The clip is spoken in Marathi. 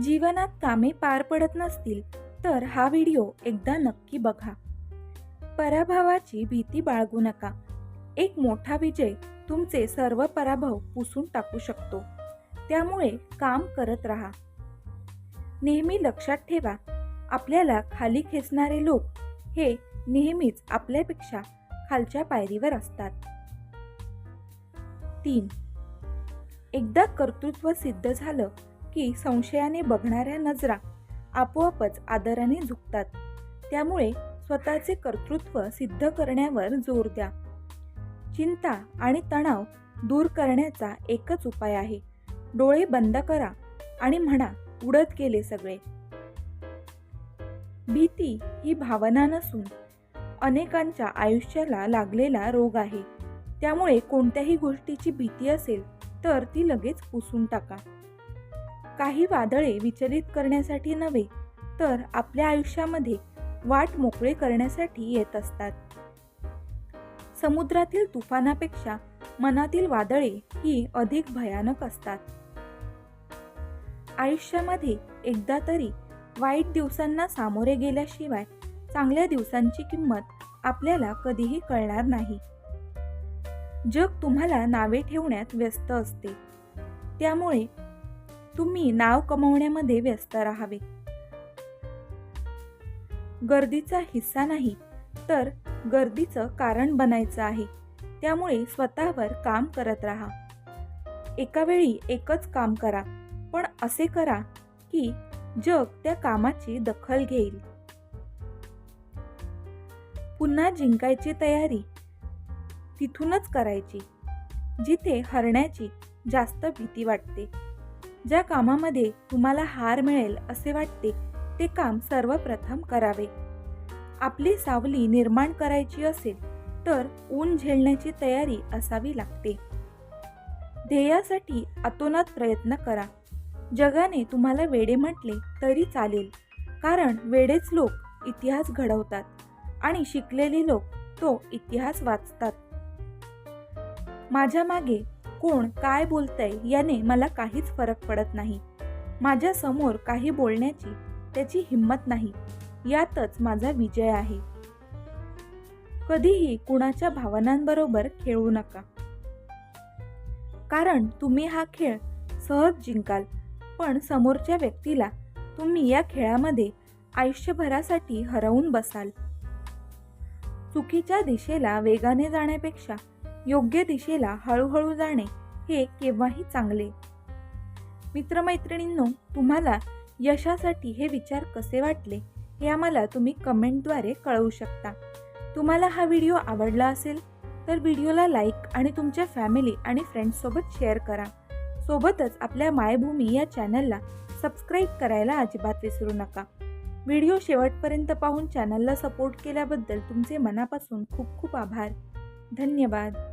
जीवनात कामे पार पडत नसतील तर हा व्हिडिओ एकदा नक्की बघा. पराभवाची भीती बाळगू नका. एक मोठा विजय तुमचे सर्व पराभव पुसून टाकू शकतो. त्यामुळे काम करत राहा. नेहमी लक्षात ठेवा आपल्याला खाली खेचणारे लोक हे नेहमीच आपल्यापेक्षा खालच्या पायरीवर असतात. तीन. एकदा कर्तृत्व सिद्ध झालं की संशयाने बघणाऱ्या नजरा आपोआपच आदराने झुकतात. त्यामुळे स्वतःचे कर्तृत्व सिद्ध करण्यावर जोर द्या. चिंता आणि तणाव दूर करण्याचा एकच उपाय आहे. डोळे बंद करा आणि म्हणा उडत गेले सगळे. भीती ही भावना नसून अनेकांच्या आयुष्याला लागलेला रोग आहे. त्यामुळे कोणत्याही गोष्टीची भीती असेल तर ती लगेच पुसून टाका. काही वादळे विचलित करण्यासाठी नव्हे तर आपल्या आयुष्यामध्ये वाट मोकळे करण्यासाठी येत असतात. समुद्रातील तुफानापेक्षा मनातील वादळे ही अधिक भयानक असतात. आयुष्यामध्ये एकदा तरी वाईट दिवसांना सामोरे गेल्याशिवाय चांगल्या दिवसांची किंमत आपल्याला कधीही कळणार नाही. जग तुम्हाला नावे ठेवण्यात व्यस्त असते. त्यामुळे तुम्ही नाव कमवण्यामध्ये व्यस्त राहावे. गर्दीचा हिस्सा नाही तर गर्दीचं कारण बनायचं आहे. त्यामुळे स्वतःवर काम करत राहा. एका वेळी एकच काम करा पण असे करा की जग त्या कामाची दखल घेईल. पुन्हा जिंकायची तयारी. तिथूनच करायची जिथे हरण्याची जास्त भीती वाटते. ज्या कामामध्ये तुम्हाला हार मिळेल असे वाटते ते काम सर्वप्रथम करावे. आपली सावली निर्माण करायची असेल तर ऊन झेलण्याची तयारी असावी लागते. ध्येयासाठी अतोनात प्रयत्न करा. जगाने तुम्हाला वेडे म्हटले तरी चालेल कारण वेडेच लोक इतिहास घडवतात आणि शिकलेले लोक तो इतिहास वाचतात. माझ्या मागे कोण काय बोलतंय याने मला काहीच फरक पडत नाही. माझ्यासमोर काही बोलण्याची त्याची हिंमत नाही. यातच माझा विजय आहे. कधीही कुणाच्या भावनांबरोबर खेळू नका. कारण तुम्ही हा खेळ सहज जिंकाल पण समोरच्या व्यक्तीला तुम्ही या खेळामध्ये आयुष्यभरासाठी हरवून बसाल. चुकीच्या दिशेला वेगाने जाण्यापेक्षा योग्य दिशेला हळूहळू जाणे हे केव्हाही चांगले. मित्रमैत्रिणींनो तुम्हाला यशासाठी हे विचार कसे वाटले हे आम्हाला तुम्ही कमेंटद्वारे कळवू शकता. तुम्हाला हा व्हिडिओ आवडला असेल तर व्हिडिओला लाईक आणि तुमच्या फॅमिली आणि फ्रेंड्ससोबत शेअर करा. सोबतच आपल्या मायभूमी या चॅनलला सबस्क्राईब करायला अजिबात विसरू नका. व्हिडिओ शेवटपर्यंत पाहून चॅनलला सपोर्ट केल्याबद्दल तुमचे मनापासून खूप खूप आभार. धन्यवाद.